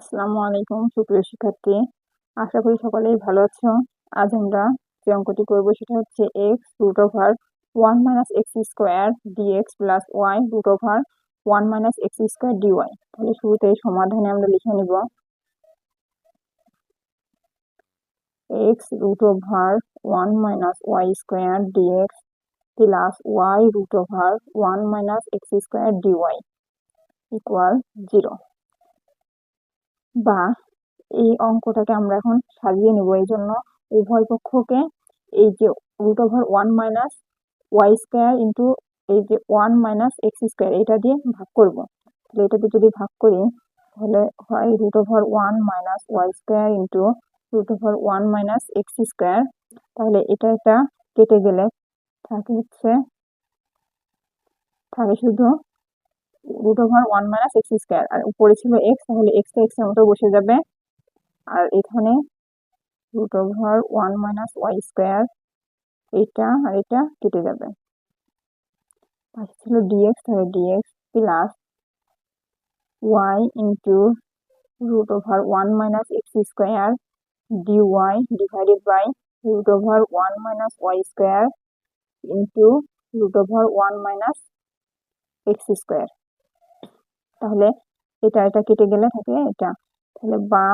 আসসালামু আলাইকুম, সুপ্রিয় শিক্ষার্থী। আশা করি সকলেই ভালো আছো। আজ আমরা যে অঙ্কটি করব সেটা হচ্ছে x root over one minus x square d x plus y root over one minus x square d y তাহলে শুরুতে সমাধানে আমরা লিখে নিব। X root over one minus y square d x plus y root over one minus x square d d y equal zero বা এই অঙ্কটাকে আমরা এখন সাজিয়ে নেব। এই জন্য উভয় পক্ষকে এই যে root over one minus y square into এই যে ওয়ান মাইনাস এক্স স্কোয়ার এটা দিয়ে ভাগ করব। তাহলে এটাতে যদি ভাগ করি, তাহলে হয় root over one minus y square into root over one minus x square তাহলে এটা এটা কেটে গেলে থাকে হচ্ছে, থাকে শুধু root over one minus x square আর উপরে ছিল এক্স তাহলে এক্স এক্সের মতো বসে যাবে। আর এখানে root over one minus y square এটা আর এটা কেটে যাবে। পাশে ছিল ডিএক্স তাহলে d x plus y into root over one minus x square d y divided by root over one minus y square into root over one minus x square তাহলে এটা এটা কেটে গেলে থাকে এটা। তাহলে বা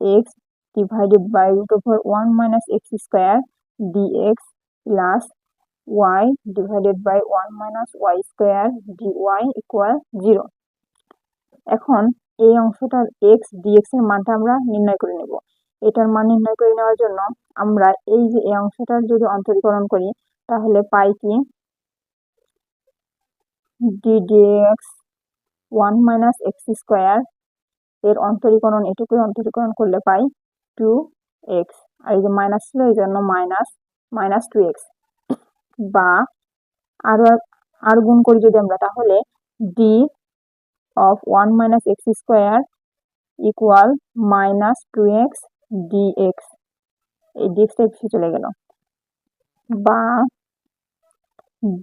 x divided by root over one minus x square d x plus y divided by one minus y square d d y equal zero এখন এই অংশটার এক্স ডিএক্স এর মানটা আমরা নির্ণয় করে নেব। এটার মান নির্ণয় করে নেওয়ার জন্য আমরা এই যে এই অংশটার যদি অন্তরীকরণ করি, তাহলে পাই কি? D d x one minus x square এর অন্তরীকরণ, এটুকুই অন্তরীকরণ করলে পাই টু এক্স আর এই যে মাইনাস ছিল, এই জন্য মাইনাস মাইনাস টু এক্স বা আরও আর গুণ করি যদি আমরা, তাহলে d of one minus x square equal minus two x d x এই ডিএক্সটা এক্সে চলে গেল। বা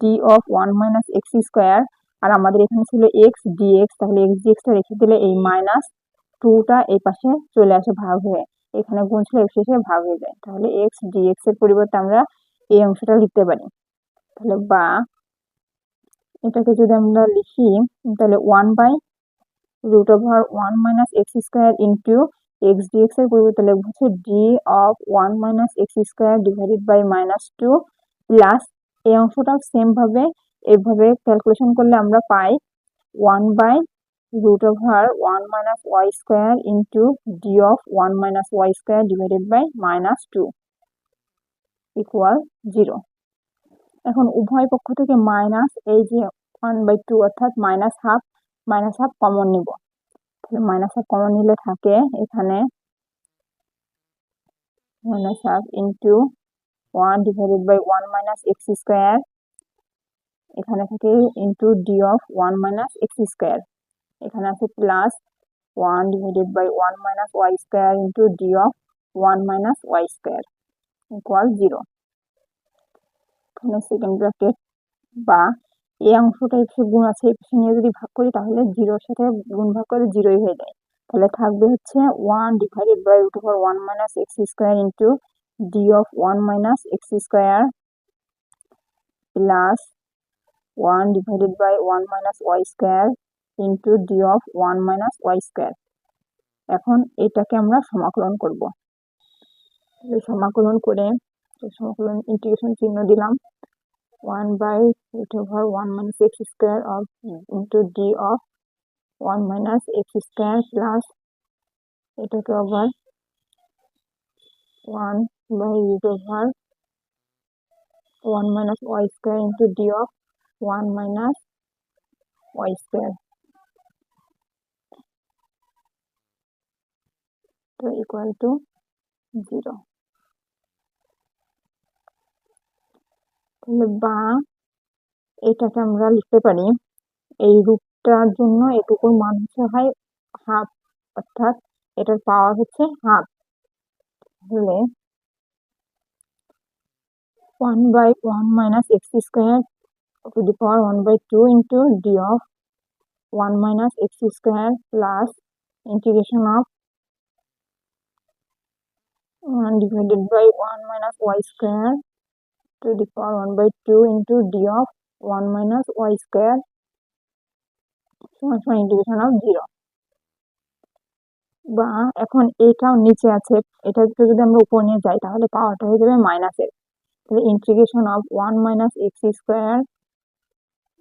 d of one minus x square আর আমাদের এখানে ছিল এক্স ডিএক্স তাহলে এক্স ডিএক্সটা রেখে দিলে এই মাইনাস টুটা এই পাশে চলে আসে ভাগ হয়ে। এখানে গুণ ছিল এক্স এসে ভাগ হয়ে যায়। তাহলে এক্স ডিএক্স এর পরিবর্তে আমরা এই অংশটা লিখতে পারি। তাহলে বা এটাকে যদি আমরা লিখি, তাহলে one by root over one minus x square into x d x এর পরিবর্তে লিখব হচ্ছে d of one minus x square divided by minus two plus এই অংশটাও সেম ভাবে এইভাবে ক্যালকুলেশন করলে আমরা পাই one by root over one minus y square into d of one minus y square divided by minus two equal zero এখন উভয় পক্ষ থেকে মাইনাস এই যে ওয়ান বাই টু অর্থাৎ minus half minus half common নিব। তাহলে মাইনাস হাফ কমন নিলে থাকে এখানে minus half into one divided by one minus x square এখানে থাকে into d of one minus x square এখানে আছে plus one divided by one minus y square into d of one minus y square equal zero এখানে second bracket বা এই অংশটা এক্সের গুণ আছে এক্সে নিয়ে যদি ভাগ করি তাহলে জিরোর সাথে গুণ ভাগ করে জিরোই হয়ে যায়। তাহলে থাকবে হচ্ছে one divided by root over one minus x square into d of one minus x square plus one divided by one minus y square into d of one minus y square এখন এটাকে আমরা সমাকলন করব। সমাকলন করে সমাকলন integration চিহ্ন দিলাম। One by root over one minus x square of into d of one minus x square plus এটাকে আবার one by root over one minus y square into d of one minus y square equal to zero তাহলে বা, এটাকে আমরা লিখতে পারি, এই রূপটার জন্য এটুকুর মান হচ্ছে হয় হাফ অর্থাৎ এটার পাওয়ার হচ্ছে হাফ তাহলে one by one minus x square to the power one by two into d of one minus x square plus integration of 1 divided by 1 minus y square to the power 1 by 2 into d of 1 minus y square. সমান সমান integration of zero বা এখন এটাও নিচে আছে। এটাকে যদি আমরা উপর নিয়ে যাই, তাহলে পাওয়ারটা হয়ে যাবে মাইনাসের তাহলে integration of one minus x square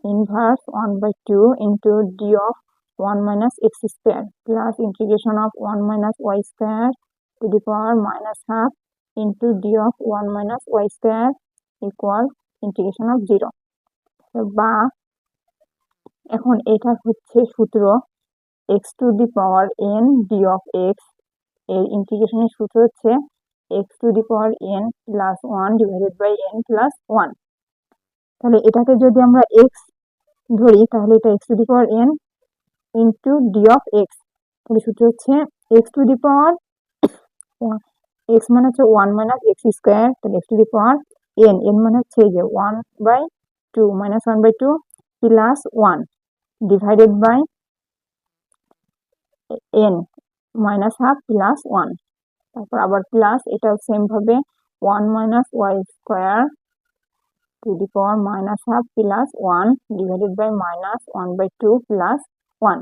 inverse one by two into d of one minus x square plus integration of one minus y square to the power minus half into d of one minus y square equal integration of zero বা এখন এটা হচ্ছে সূত্র x to the power n d of এক্সের ইন্টিগ্রেশনের সূত্র হচ্ছে x to the power n plus one divided by n plus one তাহলে এটাকে যদি আমরা এক্স ধরি, তাহলে এটা x to the power n into d of x তাহলে সূত্র হচ্ছে x to the power x মানে হচ্ছে ওয়ান মাইনাস এক্স স্কোয়ার তাহলে x to the power n n মানে হচ্ছে যে one by two minus one by two plus one divided by n minus half plus one তারপর আবার plus এটাও same ভাবে one minus y square to the power minus half plus one divided by minus one by two plus one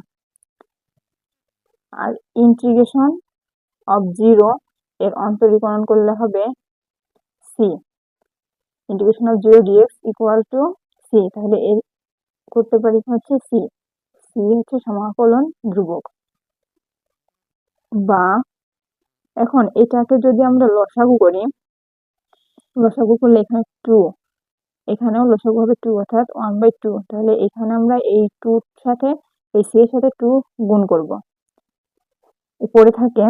R integration of zero এর অন্তরীকরণ করলে হবে C integration of zero d x equal to C তাহলে এর করতে পারি হচ্ছে C C হচ্ছে সমাকলন ধ্রুবক. বা এখন এটাকে যদি আমরা লসাগু করি, লসাগু করলে এখানে টু এখানেও লসাগু হবে টু অর্থাৎ ওয়ান বাই টু তাহলে এখানে আমরা এই টুর সাথে, এই সি এর সাথে টু গুণ করব। উপরে থাকে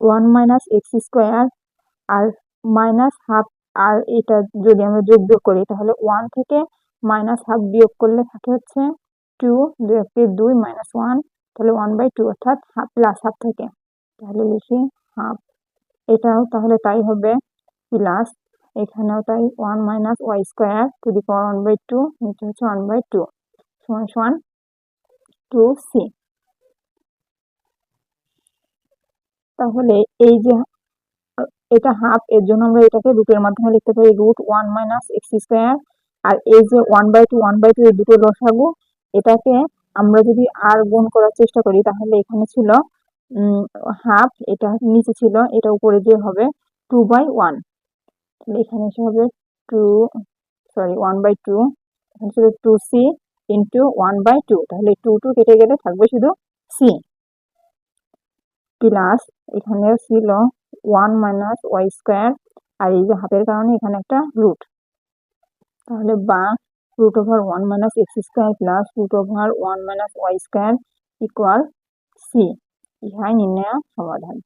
ওয়ান মাইনাস এক্স স্কোয়ার আর মাইনাস হাফ আর এটা যদি আমরা যোগ বিয়োগ করি, তাহলে ওয়ান থেকে মাইনাস হাফ বিয়োগ করলে থাকে হচ্ছে টু দুই একটি দুই মাইনাস ওয়ান তাহলে ওয়ান বাই টু অর্থাৎ হাফ প্লাস হাফ থেকে। তাহলে লিখি হাফ এটাও তাহলে তাই হবে প্লাস এখানেও তাই one minus y square to the power one by two নিচে হচ্ছে ওয়ান বাই টু সমান সমান টু সি তাহলে এই যে, এটা হাফ এর জন্য আমরা এটাকে রুটের মাধ্যমে লিখতে পারি root one minus x square আর এই যে one by two one by two এই দুটো লসাগু, এটাকে আমরা যদি আর গুণ করার চেষ্টা করি, তাহলে এখানে ছিল হাফ এটা নিচে ছিল, এটা উপরে যে হবে টু বাই ওয়ান তাহলে এখানে এসে হবে two sorry one by two এখানে ছিল two C into one by two তাহলে টু টু কেটে গেলে থাকবে শুধু সি প্লাস এখানে ছিল ওয়ান মাইনাস ওয়াই স্কোয়ার আর এই যে হাফের কারণে এখানে একটা রুট তাহলে বা root over 1 minus x square plus root over 1 minus y square equal C ইহাই নির্ণয় সমাধান।